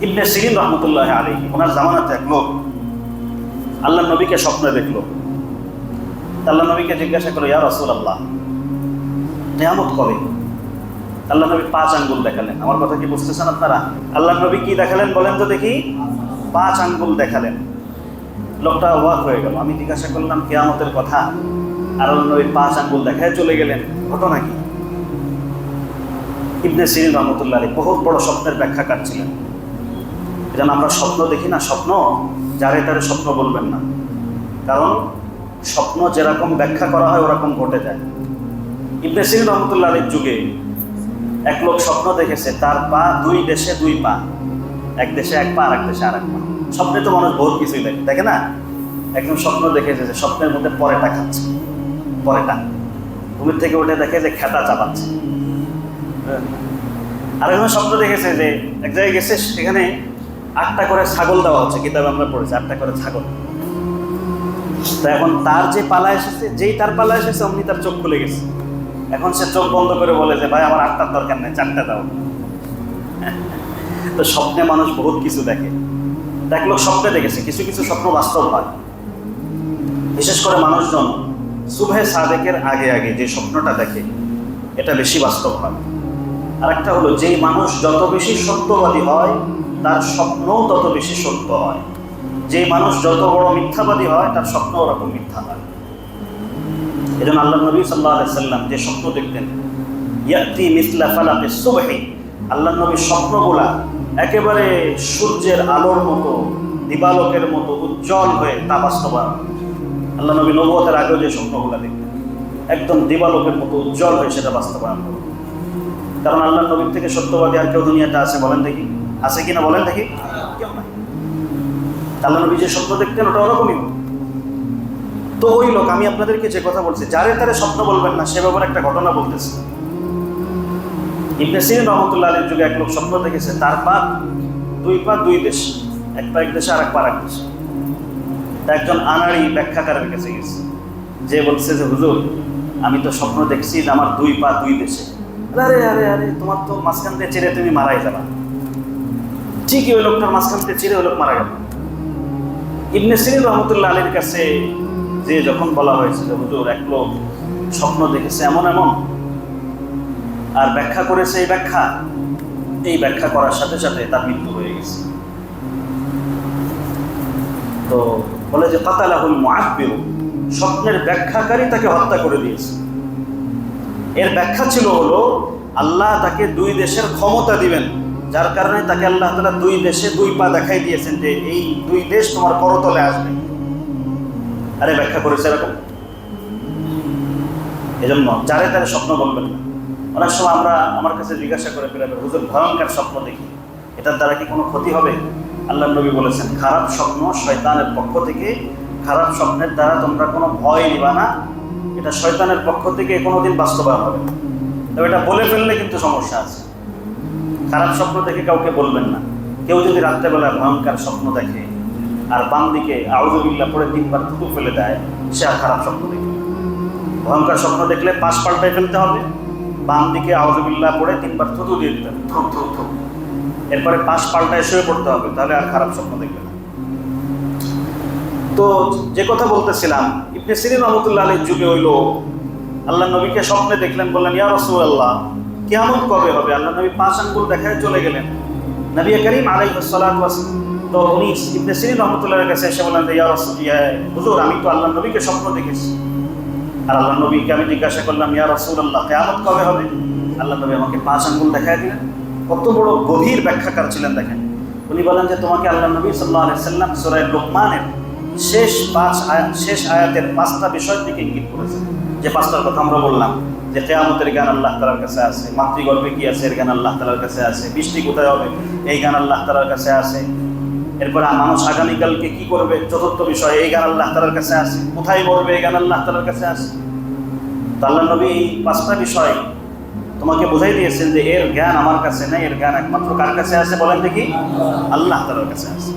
ইবনে সিরিন রহমতুল্লাহ আলী ওনার জামানাতে এক লোক। আল্লাহ নবীকে স্বপ্নে দেখল। আল্লাহ নবীকে জিজ্ঞাসা করল, ইয়া রসুল আল্লাহ নিয়ামত কবে? আল্লাহ নবী পাঁচ আঙ্গুল দেখালেন। আমার কথা কি বুঝতেছেন আপনারা? আল্লাহ নবী কি দেখালেন বলেন তো দেখি। পাঁচ আঙ্গুল দেখালেন। লোকটা অবাক হয়ে গেল। আমি জিজ্ঞাসা করলাম, কেয়ামতের কথা? আর আল্লাহ নবী পাঁচ আঙ্গুল দেখায় চলে গেলেন। ঘটনা কি? ইবনে সিরিন রহমতুল্লাহ আলী বহুত বড় স্বপ্নের ব্যাখ্যাকার ছিলেন যেন আমরা স্বপ্ন দেখি না, স্বপ্ন যারে তারে স্বপ্ন বলবেন না। কারণ স্বপ্ন যেরকম ব্যাখ্যা করা হয়, ওরকম ঘটে যায়। ইবনে সিরিন রহমতুল্লাহ আলীর যুগে এক লোক স্বপ্ন দেখেছে, তার পা দুই দেশে দুই পা। এক দেশে এক পা আর এক দেশে আর এক পা। স্বপ্নে তো মানুষ বহুত কিছুই দেখে দেখে না? একদম স্বপ্ন দেখেছে যে স্বপ্নের মধ্যে পরেটা খাচ্ছে, পরেটা। ঘুমের থেকে উঠে দেখে যে খেতা চাপাচ্ছে। আর একজন স্বপ্ন দেখেছে যে এক জায়গায় গেছে, সেখানে আটটা করে ছাগল দেওয়া হচ্ছে, কিতাবে আমরা পড়েছি, আটটা করে ছাগল। তো এখন তার যে পালা এসেছে, যেই তার পালা এসেছে, অমনি তার চোখ খুলে গেছে। এখন সে চোখ বন্ধ করে বলে যে, ভাই, আমার আটটার দরকার নেই, চারটা দাও। তো স্বপ্নে মানুষ বহুত কিছু দেখে। লোক স্বপ্নে দেখেছে, কিছু কিছু স্বপ্ন বাস্তব হয়। বিশেষ করে মানুষজন সুভে সাদেকের আগে আগে যে স্বপ্নটা দেখে, এটা বেশি বাস্তব হয়। আর একটা হলো, যেই মানুষ যত বেশি সত্যবাদী হয়, তার স্বপ্নও তত বেশি সত্য হয়। যেই মানুষ যত বড় মিথ্যাবাদী হয়, তার স্বপ্ন ওরকম মিথ্যা হয়। এই জন্য আল্লাহ নবী সাল্লাহ সাল্লাম যে স্বপ্ন দেখতেন, ইয়াতি মিসলা ফালাকে সুবহি, আল্লাহ নবীর স্বপ্নগুলা একেবারে সূর্যের আলোর মতো, দিবালোকের মতো উজ্জ্বল হয়ে তা বাস্তবায়ন। আল্লাহ নবী নবতের আগেও যে স্বপ্নগুলা দেখতেন, একদম দিবালোকের মতো উজ্জ্বল হয়ে সেটা বাস্তবায়ন করতেন। কারণ আল্লাহ নবীর থেকে সত্যবাদী আর কেউ দুনিয়াতে আছে, বলেন দেখি। আছে কিনা বলেন দেখি। কেউ নাই আল্লাহ নবী যে স্বপ্ন দেখতেন, ওটা ওরকমই। তো ওই লোক, আমি আপনাদেরকে যে কথা বলছি, যারে তারে স্বপ্ন বলবেন না, সে ব্যাপারে একটা ঘটনা বলতেছে। ইবনে সিরিন রহমতুল্লাহ আলীর যুগে এক লোক স্বপ্ন দেখেছে, তার পা দুই পা দুই দেশ, এক পা এক দেশে আর এক পা এক দেশে। একজন আনাড়ি ব্যাখ্যাকারের কাছে গেছে। যে বলছে যে, হুজুর, আমি তো স্বপ্ন দেখছি যে আমার দুই পা দুই দেশে। আরে আরে আরে, তোমার তো মাঝখান দিয়ে চিরে তুমি মারাই যাবা ঠিকই ওই লোকটার মাঝখান দিয়ে চিরে ওই লোক মারা গেল। ইবনে সিরিন রহমতুল্লাহ আলীর কাছে যে যখন বলা হয়েছে যে, হুজুর, এক লোক স্বপ্ন দেখেছে এমন এমন, আর ব্যাখ্যা করেছে এই ব্যাখ্যা এই ব্যাখ্যা করার সাথে সাথে তার মৃত্যু হয়ে গেছে। তো বলে যে, কাতালাহুল মুআব্বির স্বপ্নের ব্যাখ্যাকারী তাকে হত্যা করে দিয়েছে। এর ব্যাখ্যা ছিল হলো, আল্লাহ তাকে দুই দেশের ক্ষমতা দিবেন, যার কারণে তাকে আল্লাহ তালা দুই দেশে দুই পা দেখাই দিয়েছেন যে এই দুই দেশ তোমার করতলে আসবে। আরে ব্যাখ্যা করেছে এরকম? এজন্য যারে তারে স্বপ্ন বলবেন না। অনেক সময় আমরা আমার কাছে জিজ্ঞাসা করে ফেলে হুজুর, ভয়ঙ্কর স্বপ্ন দেখি। এটার দ্বারা কি কোনো ক্ষতি হবে? আল্লাহ নবী বলেছেন, খারাপ স্বপ্ন শয়তানের পক্ষ থেকে, খারাপ স্বপ্নের দ্বারা তোমরা কোনো ভয় নিবা না। এটা শয়তানের পক্ষ থেকে কোনোদিন বাস্তবায়ন হবে না। তবে এটা বলে ফেললে কিন্তু সমস্যা আছে। খারাপ স্বপ্ন দেখে কাউকে বলবেন না। কেউ যদি রাত্রেবেলা ভয়ঙ্কর স্বপ্ন দেখে আর বাম দিকে আউজবিল্লা পড়ে তিনবার থুতু ফেলে দেয় সে আর খারাপ স্বপ্ন দেখে ভয়ঙ্কর স্বপ্ন দেখলে পাশ পাল্টায় ফেলতে হবে। বাম দিকে আউজবিল্লা পড়ে তিনবার থুতু দিয়ে দিতে হবে। থুক থুক থুক এরপরে পাশ পাল্টায় শুয়ে পড়তে হবে তাহলে আর খারাপ স্বপ্ন দেখবে না। তো যে কথা বলতেছিলাম ইবনে সিরিন রহমতুল্লাহ আলীর যুগে হইল আল্লাহ নবীকে স্বপ্নে দেখলেন, বললেন, ইয়া রসুল আল্লাহ কেমন কবে হবে? আল্লাহ নবী পাঁচ আঙ্গুল দেখায় চলে গেলেন। নবী করিম আলাই সালাম তো উনি ইবনে সিরিন কাছে এসে বললেন ইয়া রসুল ইয়া হুজুর, আমি তো আল্লাহ নবীকে স্বপ্ন দেখেছি। আর আল্লাহ নবীকে আমি জিজ্ঞাসা করলাম, ইয়া রসুল আল্লাহ কেমন কবে হবে? আল্লাহ নবী আমাকে পাঁচ আঙ্গুল দেখায় দিলেন। কত বড় গভীর ব্যাখ্যাকার ছিলেন দেখেন। উনি বলেন যে, তোমাকে আল্লাহ নবী সাল্লাহ সাল্লাম সুরায় লোকমানের শেষ পাঁচ আয়াত শেষ আয়াতের পাঁচটা বিষয়ের দিকে ইঙ্গিত করেছেন যে পাঁচটার কথা আমরা বললাম, যে কেয়ামতের গান আল্লাহ তালার কাছে আছে, মাতৃগর্ভে কি আছে এর গান আল্লাহ তালার কাছে আছে, বৃষ্টি কোথায় হবে এই গান আল্লাহ তালার কাছে আছে, এরপরে মানুষ আগামীকালকে কি করবে? চতুর্থ বিষয়, এই গান আল্লাহ তালার কাছে আছে, কোথায় মরবে এই গান আল্লাহ তালার কাছে আছে? আল্লাহ নবী এই পাঁচটা বিষয় তোমাকে বোঝাই দিয়েছেন যে এর জ্ঞান আমার কাছে নেই, এর জ্ঞান একমাত্র কার কাছে আছে বলেন দেখি? আল্লাহ তালার কাছে আছে।